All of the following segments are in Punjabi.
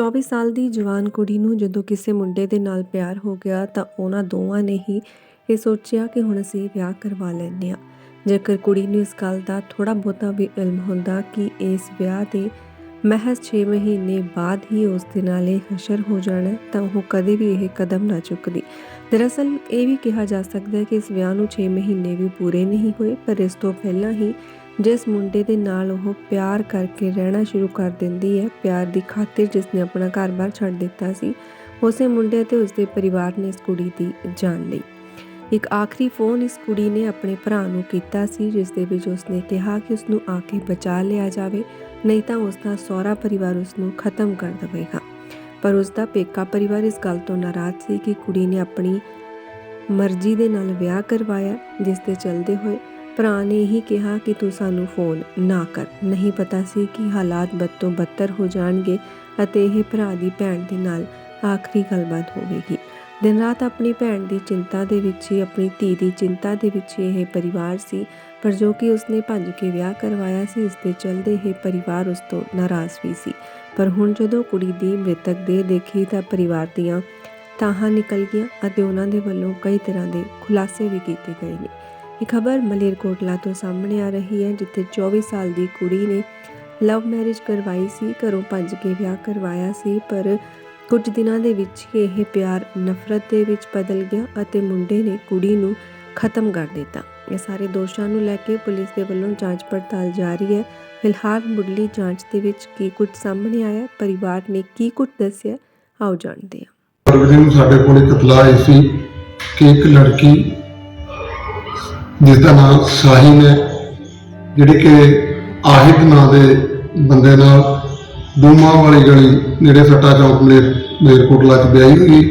24 ਸਾਲ ਦੀ ਜਵਾਨ ਕੁੜੀ ਨੂੰ ਜਦੋਂ ਕਿਸੇ ਮੁੰਡੇ ਦੇ ਨਾਲ ਪਿਆਰ ਹੋ ਗਿਆ ਤਾਂ ਉਹਨਾਂ ਦੋਵਾਂ ਨੇ ਹੀ ਇਹ ਸੋਚਿਆ ਕਿ ਹੁਣ ਅਸੀਂ ਵਿਆਹ ਕਰਵਾ ਲੈਂਦੇ ਹਾਂ। ਜੇਕਰ ਕੁੜੀ ਨੂੰ ਇਸ ਗੱਲ ਦਾ ਥੋੜਾ ਬਹੁਤਾ ਵੀ ਇਲਮ ਹੁੰਦਾ ਕਿ ਇਸ ਵਿਆਹ ਦੇ ਮਹਿਜ਼ 6 ਮਹੀਨੇ ਬਾਅਦ ਹੀ ਉਸ ਦੇ ਨਾਲ ਇਹ ਹਸ਼ਰ ਹੋ ਜਾਣਾ ਤਾਂ ਉਹ ਕਦੇ ਵੀ ਇਹ ਕਦਮ ਨਾ ਚੁੱਕਦੀ। ਦਰਅਸਲ ਇਹ ਵੀ ਕਿਹਾ ਜਾ ਸਕਦਾ ਹੈ ਕਿ ਇਸ ਵਿਆਹ ਨੂੰ 6 ਮਹੀਨੇ ਵੀ ਪੂਰੇ ਨਹੀਂ ਹੋਏ, ਪਰ ਇਸ ਤੋਂ ਪਹਿਲਾਂ ਹੀ ਜਿਸ ਮੁੰਡੇ ਦੇ ਨਾਲ ਉਹ ਪਿਆਰ ਕਰਕੇ ਰਹਿਣਾ ਸ਼ੁਰੂ ਕਰ ਦਿੰਦੀ ਹੈ, ਪਿਆਰ ਦੀ ਖਾਤਰ ਜਿਸ ਨੇ ਆਪਣਾ ਘਰ-ਬਾਰ ਛੱਡ ਦਿੱਤਾ ਸੀ, ਉਸੇ ਮੁੰਡੇ ਤੇ ਉਸਦੇ ਪਰਿਵਾਰ ਨੇ ਇਸ ਕੁੜੀ ਦੀ ਜਾਨ ਲਈ। ਇੱਕ ਆਖਰੀ ਫੋਨ ਇਸ ਕੁੜੀ ਨੇ ਆਪਣੇ ਭਰਾ ਨੂੰ ਕੀਤਾ ਸੀ, ਜਿਸ ਦੇ ਵਿੱਚ ਉਸਨੇ ਕਿਹਾ ਕਿ ਉਸ ਨੂੰ ਆ ਕੇ ਬਚਾ ਲਿਆ ਜਾਵੇ। ਨਹੀਂ ਤਾਂ ਉਸ ਦਾ ਸਹੁਰਾ ਪਰਿਵਾਰ ਉਸ ਨੂੰ ਖਤਮ ਕਰ ਦੇਵੇਗਾ। ਪਰ ਉਸ ਦਾ ਪੇਕਾ ਪਰਿਵਾਰ ਇਸ ਗੱਲ ਤੋਂ ਨਾਰਾਜ਼ ਸੀ ਕਿ ਕੁੜੀ ਨੇ ਆਪਣੀ ਮਰਜ਼ੀ ਦੇ ਨਾਲ ਵਿਆਹ ਕਰਵਾਇਆ, ਜਿਸ ਦੇ ਚਲਦੇ ਹੋਏ ਭਰਾ ਨੇ ਹੀ ਕਿਹਾ ਕਿ ਤੂੰ ਸਾਨੂੰ ਫੋਨ ਨਾ ਕਰ। ਨਹੀਂ ਪਤਾ ਸੀ ਕਿ ਹਾਲਾਤ ਬਦ ਤੋਂ ਬੱਤਰ ਹੋ ਜਾਣਗੇ ਅਤੇ ਇਹ ਭਰਾ ਦੀ ਭੈਣ ਦੇ ਨਾਲ ਆਖਰੀ ਗੱਲਬਾਤ ਹੋਵੇਗੀ। ਦਿਨ ਰਾਤ ਆਪਣੀ ਭੈਣ ਦੀ ਚਿੰਤਾ ਦੇ ਵਿੱਚ ਹੀ ਆਪਣੀ ਧੀ ਦੀ ਚਿੰਤਾ ਦੇ ਵਿੱਚ ਇਹ ਪਰਿਵਾਰ ਸੀ। ਪਰ ਜੋ ਕਿ ਉਸਨੇ ਭੱਜ ਕੇ ਵਿਆਹ ਕਰਵਾਇਆ ਸੀ, ਇਸ ਦੇ ਚਲਦੇ ਇਹ ਪਰਿਵਾਰ ਉਸ ਤੋਂ ਨਾਰਾਜ਼ ਵੀ ਸੀ। ਪਰ ਹੁਣ ਜਦੋਂ ਕੁੜੀ ਦੀ ਮ੍ਰਿਤਕ ਦੇਹ ਦੇਖੀ ਤਾਂ ਪਰਿਵਾਰ ਦੀਆਂ ਤਾਹਾਂ ਨਿਕਲ ਗਈਆਂ ਅਤੇ ਉਹਨਾਂ ਦੇ ਵੱਲੋਂ ਕਈ ਤਰ੍ਹਾਂ ਦੇ ਖੁਲਾਸੇ ਵੀ ਕੀਤੇ ਗਏ ਨੇ। ਇਹ ਖਬਰ ਮਲੇਰਕੋਟਲਾ ਤੋਂ ਸਾਹਮਣੇ ਆ ਰਹੀ ਹੈ, ਜਿੱਥੇ 24 ਸਾਲ ਦੀ ਕੁੜੀ ਨੇ ਲਵ ਮੈਰਿਜ ਕਰਵਾਈ ਸੀ, ਘਰੋਂ ਭੱਜ ਕੇ ਵਿਆਹ ਕਰਵਾਇਆ ਸੀ, ਪਰ ਕੁਝ ਦਿਨਾਂ ਦੇ ਵਿੱਚ ਹੀ ਇਹ ਪਿਆਰ ਨਫ਼ਰਤ ਦੇ ਵਿੱਚ ਬਦਲ ਗਿਆ ਅਤੇ ਮੁੰਡੇ ਨੇ ਕੁੜੀ ਨੂੰ ਖਤਮ ਕਰ ਦਿੱਤਾ। ਇਹ ਸਾਰੇ ਦੋਸ਼ਾਂ ਨੂੰ ਲੈ ਕੇ ਪੁਲਿਸ ਦੇ ਵੱਲੋਂ ਜਾਂਚ ਪੜਤਾਲ ਜਾਰੀ ਹੈ। ਫਿਲਹਾਲ ਮੁੱਢਲੀ ਜਾਂਚ ਦੇ ਵਿੱਚ ਕੀ ਕੁਝ ਸਾਹਮਣੇ ਆਇਆ, ਪਰਿਵਾਰ ਨੇ ਕੀ ਕੁਝ ਦੱਸਿਆ, ਆਓ ਜਾਣਦੇ ਹਾਂ। ਫਰਵਰੀ ਨੂੰ ਸਾਡੇ ਕੋਲ ਇੱਕ ਇਤਲਾਹ ਆਈ ਸੀ ਕਿ ਇੱਕ ਲੜਕੀ ਜਿਸ ਦਾ ਨਾਮ ਸਾഹിਨ ਹੈ, ਜਿਹੜੀ ਕਿ ਆਹਿਦ ਨਾਂ ਦੇ ਬੰਦੇ ਨਾਲ ਦੂਮਾ ਵਾਲੀ ਗਲੀ ਨੇੜੇ ਸੱਟਾ ਚੌਕ ਮਲੇਰ ਮੇਰਕੋਟਲਾ 'ਚ ਵਿਆਹੀ ਹੋਈ,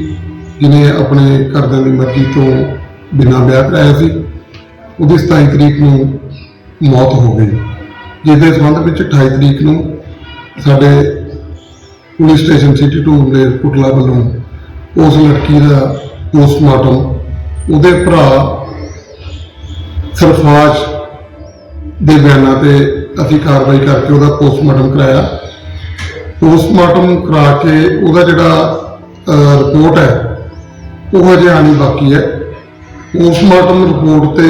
ਜਿਹਨੇ ਆਪਣੇ ਘਰਦਿਆਂ ਦੀ ਮਰਜ਼ੀ ਤੋਂ ਬਿਨਾਂ ਵਿਆਹ ਕਰਾਇਆ ਸੀ। ਉਹਦੀ 27 ਤਰੀਕ ਨੂੰ ਮੌਤ ਹੋ ਗਈ। ਜਿਸ ਦੇ ਸੰਬੰਧ ਵਿੱਚ 28 ਤਰੀਕ ਨੂੰ ਸਾਡੇ ਪੁਲਿਸ ਸਟੇਸ਼ਨ ਸਿਟੀ 2 ਦੇ ਵੱਲੋਂ ਉਸ ਲੜਕੀ ਦਾ ਪੋਸਟਮਾਰਟਮ, ਉਹਦੇ ਭਰਾ ਸਰਫਾਜ ਦੇ ਬਿਆਨਾਂ ਤੇ ਅਸੀਂ ਕਾਰਵਾਈ ਕਰਕੇ ਉਹਦਾ ਪੋਸਟਮਾਰਟਮ ਕਰਾਇਆ। ਪੋਸਟਮਾਰਟਮ ਕਰਾ ਕੇ ਉਹਦਾ ਜਿਹੜਾ ਰਿਪੋਰਟ ਹੈ, ਉਹ ਹਜੇ ਆਣੀ ਬਾਕੀ ਹੈ। ਪੋਸਟਮਾਰਟਮ ਰਿਪੋਰਟ ਤੇ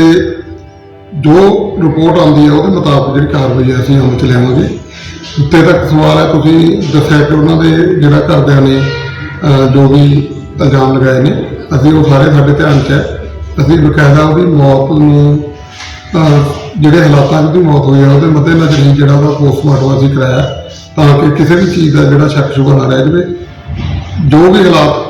ਜੋ ਰਿਪੋਰਟ ਆਉਂਦੀ ਹੈ, ਉਹਦੇ ਮੁਤਾਬਕ ਜਿਹੜੀ ਕਾਰਵਾਈ ਹੈ, ਅਸੀਂ ਅਮਲ ਚ ਲਿਆਵਾਂਗੇ। ਉੱਤੇ ਤੱਕ ਸਵਾਲ ਹੈ, ਤੁਸੀਂ ਦੱਸਿਆ ਕਿ ਉਹਨਾਂ ਦੇ ਜਿਹੜਾ ਘਰਦਿਆਂ ਨੇ ਜੋ ਵੀ ਇਲਜ਼ਾਮ ਲਗਾਏ ਨੇ, ਅਸੀਂ ਉਹ ਸਾਰੇ ਸਾਡੇ ਧਿਆਨ 'ਚ ਹੈ। ਅਸੀਂ ਬਕਾਇਦਾ ਉਹਦੀ ਮੌਤ ਨੂੰ ਜਿਹੜੇ ਹਾਲਾਤਾਂ 'ਚ ਉਹਦੀ ਮੌਤ ਹੋਈ ਹੈ, ਉਹਦੇ ਮੱਦੇਨਜ਼ਰ ਹੀ ਜਿਹੜਾ ਉਹਦਾ ਪੋਸਟਮਾਰਟਮ ਅਸੀਂ ਕਰਾਇਆ। ਤਾਂ ਕਿ ਕਿਸੇ ਵੀ ਚੀਜ਼ ਦਾ ਜਿਹੜਾ ਸ਼ੱਕ ਸ਼ੁਬਾ ਨਾ ਰਹਿ ਜਾਵੇ। ਜੋ ਵੀ ਹਾਲਾਤ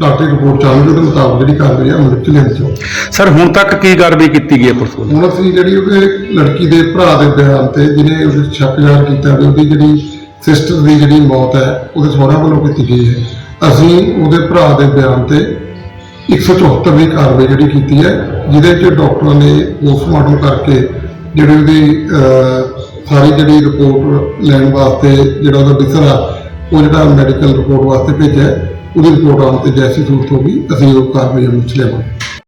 ਡਾਕਟਰੀ ਰਿਪੋਰਟ ਚਾਹੁੰਦੇ ਉਹਦੇ ਮੁਤਾਬਕ ਜਿਹੜੀ ਕਾਰਵਾਈ ਹੈ ਅਮਲ 'ਚ ਲਿਆਂਦੀ ਜਾਊ ਸਰ ਹੁਣ ਤੱਕ ਕੀ ਕਾਰਵਾਈ ਕੀਤੀ ਗਈ ਹੈ ਪੁਲਿਸ ਵੱਲੋਂ ਹੁਣ ਅਸੀਂ ਜਿਹੜੀ ਉਹਦੇ ਲੜਕੀ ਦੇ ਭਰਾ ਦੇ ਬਿਆਨ ਤੇ ਜਿਹਨੇ ਉਹਦੇ ਸ਼ੱਕ ਜ਼ਾਹਰ ਕੀਤਾ ਵੀ ਉਹਦੀ ਜਿਹੜੀ ਸਿਸਟਰ ਦੀ ਜਿਹੜੀ ਮੌਤ ਹੈ ਉਹਦੇ ਸਹੁਰਾ ਵੱਲੋਂ ਕੀਤੀ ਗਈ ਹੈ। ਅਸੀਂ ਉਹਦੇ ਭਰਾ ਦੇ ਬਿਆਨ ਤੇ 174 ਦੀ ਕਾਰਵਾਈ ਜਿਹੜੀ ਕੀਤੀ ਹੈ ਜਿਹਦੇ ਚ ਡਾਕਟਰਾਂ ਨੇ ਪੋਸਟਮਾਰਟਮ ਕਰਕੇ ਜਿਹੜੀ ਉਹਦੀ ਸਾਰੀ ਜਿਹੜੀ ਰਿਪੋਰਟ ਲੈਣ ਵਾਸਤੇ ਜਿਹੜਾ ਉਹਦਾ ਵਿਸਰਾ ਉਹ ਜਿਹੜਾ ਮੈਡੀਕਲ ਰਿਪੋਰਟ ਵਾਸਤੇ ਭੇਜਿਆ, ਉਹਦੀ ਰਿਪੋਰਟ ਆਉਣ ਤੇ ਜੈਸੀ ਸੂਰਤ ਗਈ ਅਸੀਂ ਉਹ ਕਾਰਵਾਈ ਅਮਲ ਚ ਲਿਆਵਾਂਗੇ।